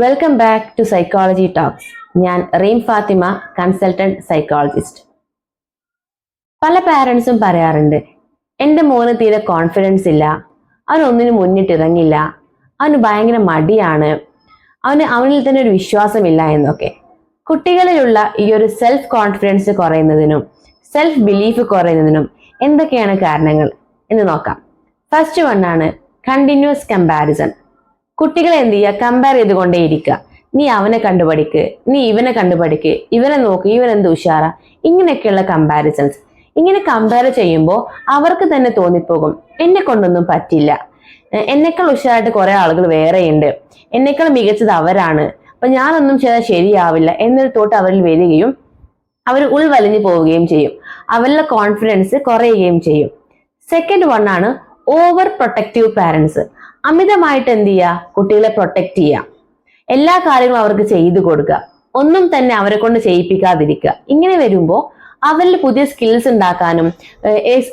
Welcome back to psychology talks ഞാൻ Reem Fathima consultant psychologist പല പാരൻസും പറയാറുണ്ട് എന്റെ മോന് തീരെ കോൺഫിഡൻസ് ഇല്ല അവൻ ഒന്നിനും മുന്നിട്ടിറങ്ങില്ല അവന് ഭയങ്കര മടിയാണ് അവന് അവനിൽ തന്നെ ഒരു വിശ്വാസമില്ല എന്നൊക്കെ. കുട്ടികളിലുള്ള ഈ ഒരു സെൽഫ് കോൺഫിഡൻസ് കുറയുന്നതിനും സെൽഫ് ബിലീഫ് കുറയുന്നതിനും എന്തൊക്കെയാണ് കാരണങ്ങൾ എന്ന് നോക്കാം. ഫസ്റ്റ് വൺ ആണ് കണ്ടിന്യൂസ് കമ്പാരിസൺ കുട്ടികളെ എന്ത് ചെയ്യുക? കമ്പയർ ചെയ്തുകൊണ്ടേയിരിക്കുക. നീ അവനെ കണ്ടുപഠിക്ക്. നീ ഇവനെ കണ്ടുപഠിക്ക്. ഇവനെ നോക്ക്. ഇവനെന്ത് ഉഷാറ? ഇങ്ങനെയൊക്കെയുള്ള കമ്പാരിസൺസ് ഇങ്ങനെ കമ്പയർ ചെയ്യുമ്പോൾ അവർക്ക് തന്നെ തോന്നിപ്പോകും. എന്നെ കൊണ്ടൊന്നും പറ്റില്ല. എന്നെക്കാൾ ഉഷാറായിട്ട് കുറെ ആളുകൾ വേറെയുണ്ട് എന്നെക്കാൾ മികച്ചത് അവരാണ്. അപ്പൊ ഞാനൊന്നും ചെയ്താൽ ശരിയാവില്ല എന്നൊരു തോട്ട് അവരിൽ വരികയും അവർ ഉൾവലിഞ്ഞു പോവുകയും ചെയ്യും. അവരുടെ കോൺഫിഡൻസ് കുറയുകയും ചെയ്യും. സെക്കൻഡ് വൺ ആണ് ഓവർ പ്രൊട്ടക്റ്റീവ് പാരൻസ് അമിതമായിട്ട് എന്ത് ചെയ്യുക കുട്ടികളെ പ്രൊട്ടക്ട് ചെയ്യുക എല്ലാ കാര്യങ്ങളും അവർക്ക് ചെയ്തു കൊടുക്കുക. ഒന്നും തന്നെ അവരെ കൊണ്ട് ചെയ്യിപ്പിക്കാതിരിക്കുക. ഇങ്ങനെ വരുമ്പോൾ അവരിൽ പുതിയ സ്കിൽസ് ഉണ്ടാക്കാനും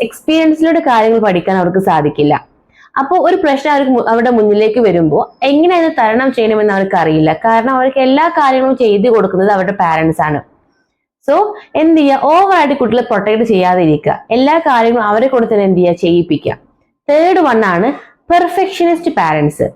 എക്സ്പീരിയൻസിലൂടെ കാര്യങ്ങൾ പഠിക്കാൻ അവർക്ക് സാധിക്കില്ല. അപ്പോൾ ഒരു പ്രശ്നം അവർക്ക് അവരുടെ മുന്നിലേക്ക് വരുമ്പോൾ എങ്ങനെ അത് തരണം ചെയ്യണമെന്ന് അവർക്ക് അറിയില്ല. കാരണം അവർക്ക് എല്ലാ കാര്യങ്ങളും ചെയ്തു കൊടുക്കുന്നത് അവരുടെ പാരൻസ് ആണ്. സോ എന്ത് ചെയ്യുക ഓവറായിട്ട് കുട്ടികളെ പ്രൊട്ടക്ട് ചെയ്യാതിരിക്കുക. എല്ലാ കാര്യങ്ങളും അവരെ കൊണ്ട് തന്നെ എന്ത് ചെയ്യുക ചെയ്യിപ്പിക്കുക. തേർഡ് വൺ ആണ് പെർഫെക്ഷനിസ്റ്റ് പാരൻസ്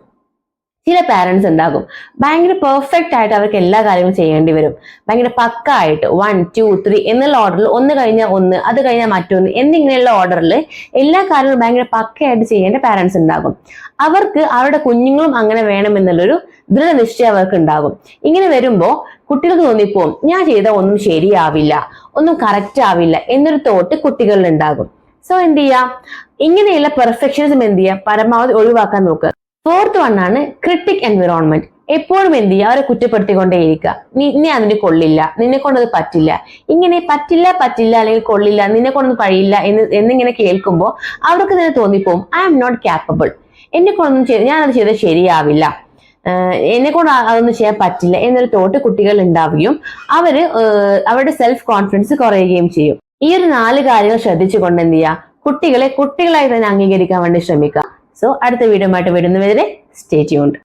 ചില പാരൻസ് ഉണ്ടാകും. ഭയങ്കര പെർഫെക്റ്റ് ആയിട്ട് അവർക്ക് എല്ലാ കാര്യങ്ങളും ചെയ്യേണ്ടി വരും. ഭയങ്കര പക്ക ആയിട്ട് വൺ ടു ത്രീ എന്നുള്ള ഓർഡറിൽ ഒന്ന് കഴിഞ്ഞാൽ ഒന്ന് അത് കഴിഞ്ഞാൽ മറ്റൊന്ന് എന്നിങ്ങനെയുള്ള ഓർഡറിൽ എല്ലാ കാര്യങ്ങളും ഭയങ്കര പക്കയായിട്ട് ചെയ്യേണ്ട പാരൻസ് ഉണ്ടാകും. അവർക്ക് അവരുടെ കുഞ്ഞുങ്ങളും അങ്ങനെ വേണമെന്നുള്ളൊരു ദൃഢനിശ്ചയം അവർക്ക് ഉണ്ടാകും. ഇങ്ങനെ വരുമ്പോൾ കുട്ടികൾക്ക് തോന്നിപ്പോവും ഞാൻ ചെയ്ത ഒന്നും ശരിയാവില്ല ഒന്നും കറക്റ്റ് ആവില്ല എന്നൊരു തോട്ട് കുട്ടികളിൽ ഉണ്ടാകും. സോ എന്ത് ചെയ്യാം? ഇങ്ങനെയുള്ള പെർഫെക്ഷനിസം എന്ത് ചെയ്യാം? പരമാവധി ഒഴിവാക്കാൻ നോക്കുക. ഫോർത്ത് വൺ ആണ് ക്രിട്ടിക് എൻവിറോൺമെന്റ് എപ്പോഴും എന്ത് ചെയ്യുക അവരെ കുറ്റപ്പെടുത്തിക്കൊണ്ടേയിരിക്കുക. നിന്നെ അതിന് കൊള്ളില്ല. നിന്നെ കൊണ്ടത് പറ്റില്ല. ഇങ്ങനെ പറ്റില്ല പറ്റില്ല അല്ലെങ്കിൽ കൊള്ളില്ല നിന്നെ കൊണ്ടൊന്നും കഴിയില്ല എന്ന് എന്നിങ്ങനെ കേൾക്കുമ്പോൾ അവർക്ക് തന്നെ തോന്നിപ്പോവും. ഐ ആം നോട്ട് ക്യാപ്പബിൾ എന്നെ കൊണ്ടൊന്നും ചെയ്ത് ഞാനത് ചെയ്ത് ശരിയാവില്ല. എന്നെ കൊണ്ട് അതൊന്നും ചെയ്യാൻ പറ്റില്ല എന്നൊരു തോട്ട് കുട്ടികൾ ഉണ്ടാവുകയും അവർ അവരുടെ സെൽഫ് കോൺഫിഡൻസ് കുറയുകയും ചെയ്യും. ഈ ഒരു നാല് കാര്യങ്ങൾ ശ്രദ്ധിച്ചുകൊണ്ട് എന്ത് ചെയ്യുക കുട്ടികളെ കുട്ടികളായി തന്നെ അംഗീകരിക്കാൻ വേണ്ടി ശ്രമിക്കുക. സോ അടുത്ത വീഡിയോ ആയിട്ട് വരുന്നവരെ സ്റ്റേ ട്യൂൺഡ്